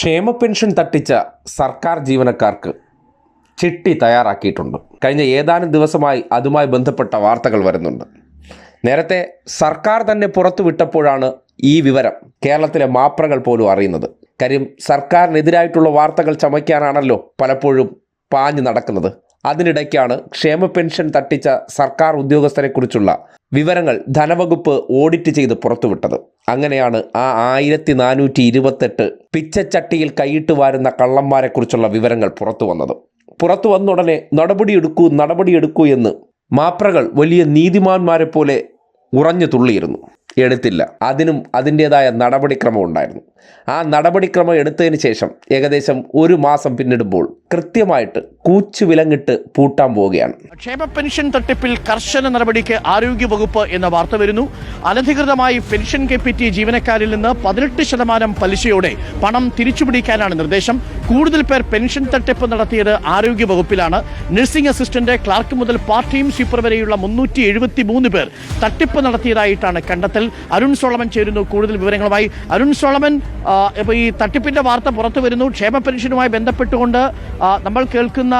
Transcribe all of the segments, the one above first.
ക്ഷേമ പെൻഷൻ തട്ടിച്ച സർക്കാർ ജീവനക്കാർക്ക് ചിട്ടി തയ്യാറാക്കിയിട്ടുണ്ട്. കഴിഞ്ഞ ഏതാനും ദിവസമായി അതുമായി ബന്ധപ്പെട്ട വാർത്തകൾ വരുന്നുണ്ട്. നേരത്തെ സർക്കാർ തന്നെ പുറത്തുവിട്ടപ്പോഴാണ് ഈ വിവരം കേരളത്തിലെ മാപ്രകൾ പോലും അറിയുന്നത്. കാര്യം സർക്കാരിനെതിരായിട്ടുള്ള വാർത്തകൾ ചമയ്ക്കാനാണല്ലോ പലപ്പോഴും പാഞ്ഞു നടക്കുന്നത്. അതിനിടയ്ക്കാണ് ക്ഷേമ പെൻഷൻ തട്ടിച്ച സർക്കാർ ഉദ്യോഗസ്ഥരെക്കുറിച്ചുള്ള വിവരങ്ങൾ ധനവകുപ്പ് ഓഡിറ്റ് ചെയ്ത് പുറത്തുവിട്ടത്. അങ്ങനെയാണ് ആ ആയിരത്തി നാനൂറ്റി ഇരുപത്തെട്ട് പിച്ചച്ചട്ടിയിൽ കൈയിട്ട് വാരുന്ന കള്ളന്മാരെക്കുറിച്ചുള്ള വിവരങ്ങൾ പുറത്തു വന്നത് പുറത്തു വന്നുടനെ നടപടിയെടുക്കൂ നടപടിയെടുക്കൂ എന്ന് മാപ്രകൾ വലിയ നീതിമാന്മാരെ പോലെ ഉറഞ്ഞു തുള്ളിയിരുന്നു. എടുത്തില്ല. അതിനും അതിന്റേതായ നടപടിക്രമം ഉണ്ടായിരുന്നു. ആ നടപടിക്രമം എടുത്തതിന് ശേഷം ഏകദേശം ഒരു മാസം പിന്നിടുമ്പോൾ കൃത്യമായിട്ട് കൂച്ചു വിലങ്ങിട്ട് പൂട്ടാൻ പോവുകയാണ്. ക്ഷേമ പെൻഷൻ തട്ടിപ്പിൽ കർശന നടപടിക്ക് ആരോഗ്യവകുപ്പ് എന്ന വാർത്ത വരുന്നു. അനധികൃതമായി പെൻഷൻ കെപ്പിറ്റി ജീവനക്കാരിൽ നിന്ന് പതിനെട്ട് ശതമാനം പലിശയോടെ പണം തിരിച്ചുപിടിക്കാനാണ് നിർദ്ദേശം. കൂടുതൽ പേർ പെൻഷൻ തട്ടിപ്പ് നടത്തിയത് ആരോഗ്യവകുപ്പിലാണ് നഴ്സിംഗ് അസിസ്റ്റന്റ് ക്ലാർക്ക് മുതൽ പാർട്ട് ടൈം സ്വീപ്പർ വരെയുള്ള മുന്നൂറ്റി പേർ തട്ടിപ്പ് നടത്തിയതായിട്ടാണ് കണ്ടെത്തൽ. അരുൺ സോളമൻ ചേരുന്നു. കൂടുതൽ വിവരങ്ങളുമായി അരുൺ സോളമൻ ഇപ്പോൾ ഈ തട്ടിപ്പിന്റെ വാർത്ത പുറത്തു വരുന്നു. ക്ഷേമ പെൻഷനുമായി ബന്ധപ്പെട്ടുകൊണ്ട് നമ്മൾ കേൾക്കുന്ന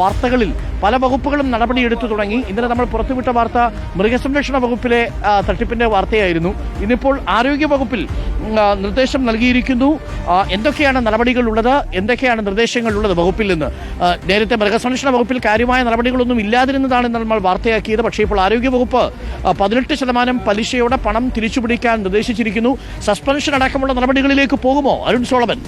വാർത്തകളിൽ പല വകുപ്പുകളും നടപടിയെടുത്തു തുടങ്ങി. ഇന്നലെ നമ്മൾ പുറത്തുവിട്ട വാർത്ത മൃഗസംരക്ഷണ വകുപ്പിലെ തട്ടിപ്പിന്റെ വാർത്തയായിരുന്നു. ഇന്നിപ്പോൾ ആരോഗ്യ വകുപ്പിൽ നിർദ്ദേശം നൽകിയിരിക്കുന്നു. എന്തൊക്കെയാണ് നടപടികൾ ഉള്ളത് എന്തൊക്കെയാണ് നിർദ്ദേശങ്ങൾ ഉള്ളത് വകുപ്പിൽ നിന്ന്? നേരത്തെ മൃഗസംരക്ഷണ വകുപ്പിൽ കാര്യമായ നടപടികളൊന്നും ഇല്ലാതിരുന്നതാണ് നമ്മൾ വാർത്തയാക്കിയത്. പക്ഷേ ഇപ്പോൾ ആരോഗ്യ വകുപ്പ് പതിനെട്ട് ശതമാനം പലിശയോടെ പണം തിരിച്ചുപിടിക്കാൻ നിർദ്ദേശിച്ചിരിക്കുന്നു. സസ്പെൻഷൻ അടക്കമുള്ള നടപടികളിലേക്ക് പോകുമോ? അരുൺ സോളമൻ.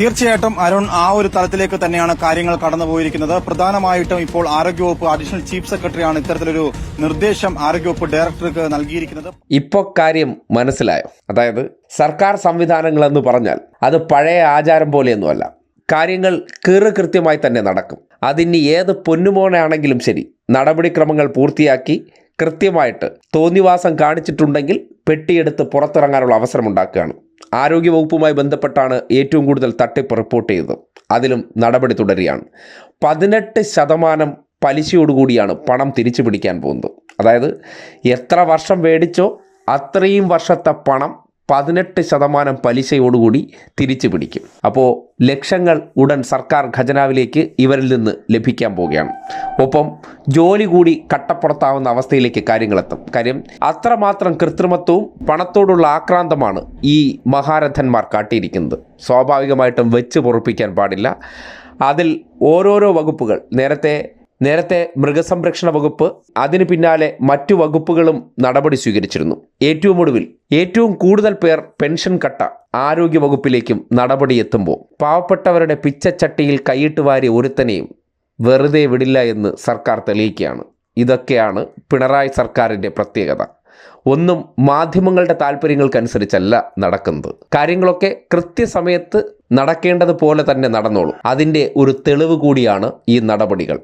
തീർച്ചയായിട്ടും അരുൺ ആ ഒരു തലത്തിലേക്ക് തന്നെയാണ് കാര്യങ്ങൾ കടന്നുപോയിരിക്കുന്നത്. പ്രധാനമായിട്ടും ഇപ്പോൾ ആരോഗ്യവകുപ്പ് അഡീഷണൽ ചീഫ് സെക്രട്ടറിയാണ് ഇത്തരത്തിലൊരു നിർദ്ദേശം ആരോഗ്യവകുപ്പ് ഡയറക്ടർക്ക് നൽകിയിരിക്കുന്നത്. ഇപ്പോൾ കാര്യം മനസ്സിലായോ? അതായത് സർക്കാർ സംവിധാനങ്ങൾ എന്ന് പറഞ്ഞാൽ അത് പഴയ ആചാരം പോലെയൊന്നുമല്ല. കാര്യങ്ങൾ കൃത്യമായി തന്നെ നടക്കും. അതിന് ഏത് പൊന്നുമോനാണെങ്കിലും ശരി നടപടിക്രമങ്ങൾ പൂർത്തിയാക്കി കൃത്യമായിട്ട് തോന്നിവാസം കാണിച്ചിട്ടുണ്ടെങ്കിൽ പെട്ടിയെടുത്ത് പുറത്തിറങ്ങാനുള്ള അവസരം ഉണ്ടാക്കുകയാണ്. ആരോഗ്യവകുപ്പുമായി ബന്ധപ്പെട്ടാണ് ഏറ്റവും കൂടുതൽ തട്ടിപ്പ് റിപ്പോർട്ട് ചെയ്തത്. അതിലും നടപടി തുടരുകയാണ്. പതിനെട്ട് ശതമാനം പലിശയോടുകൂടിയാണ് പണം തിരിച്ചു പിടിക്കാൻ പോകുന്നത്. അതായത് എത്ര വർഷം മേടിച്ചോ അത്രയും വർഷത്തെ പണം പതിനെട്ട് ശതമാനം പലിശയോടുകൂടി തിരിച്ചു പിടിക്കും. അപ്പോൾ ലക്ഷങ്ങൾ ഉടൻ സർക്കാർ ഖജനാവിലേക്ക് ഇവരിൽ നിന്ന് ലഭിക്കാൻ പോവുകയാണ്. ഒപ്പം ജോലി കൂടി കട്ടപ്പുറത്താവുന്ന അവസ്ഥയിലേക്ക് കാര്യങ്ങളെത്തും. കാര്യം അത്രമാത്രം കൃത്രിമത്വവും പണത്തോടുള്ള ആക്രാന്തമാണ് ഈ മഹാരഥന്മാർ കാട്ടിയിരിക്കുന്നത്. സ്വാഭാവികമായിട്ടും വെച്ച് പൊറപ്പിക്കാൻ പാടില്ല. അതിൽ ഓരോരോ വകുപ്പുകൾ നേരത്തെ നേരത്തെ മൃഗസംരക്ഷണ വകുപ്പ് അതിനു പിന്നാലെ മറ്റു വകുപ്പുകളും നടപടി സ്വീകരിച്ചിരുന്നു. ഏറ്റവും ഒടുവിൽ ഏറ്റവും കൂടുതൽ പേർ പെൻഷൻ കട്ട ആരോഗ്യ വകുപ്പിലേക്കും നടപടി എത്തുമ്പോൾ പാവപ്പെട്ടവരുടെ പിച്ചച്ചട്ടിയിൽ കൈയിട്ട് വാരി ഒരുത്തനെയും വെറുതെ വിടില്ല എന്ന് സർക്കാർ തെളിയിക്കുകയാണ്. ഇതൊക്കെയാണ് പിണറായി സർക്കാരിന്റെ പ്രത്യേകത. ഒന്നും മാധ്യമങ്ങളുടെ താല്പര്യങ്ങൾക്കനുസരിച്ചല്ല നടക്കുന്നത്. കാര്യങ്ങളൊക്കെ കൃത്യസമയത്ത് നടക്കേണ്ടതുപോലെ തന്നെ നടന്നോളും. അതിന്റെ ഒരു തെളിവ് കൂടിയാണ് ഈ നടപടികൾ.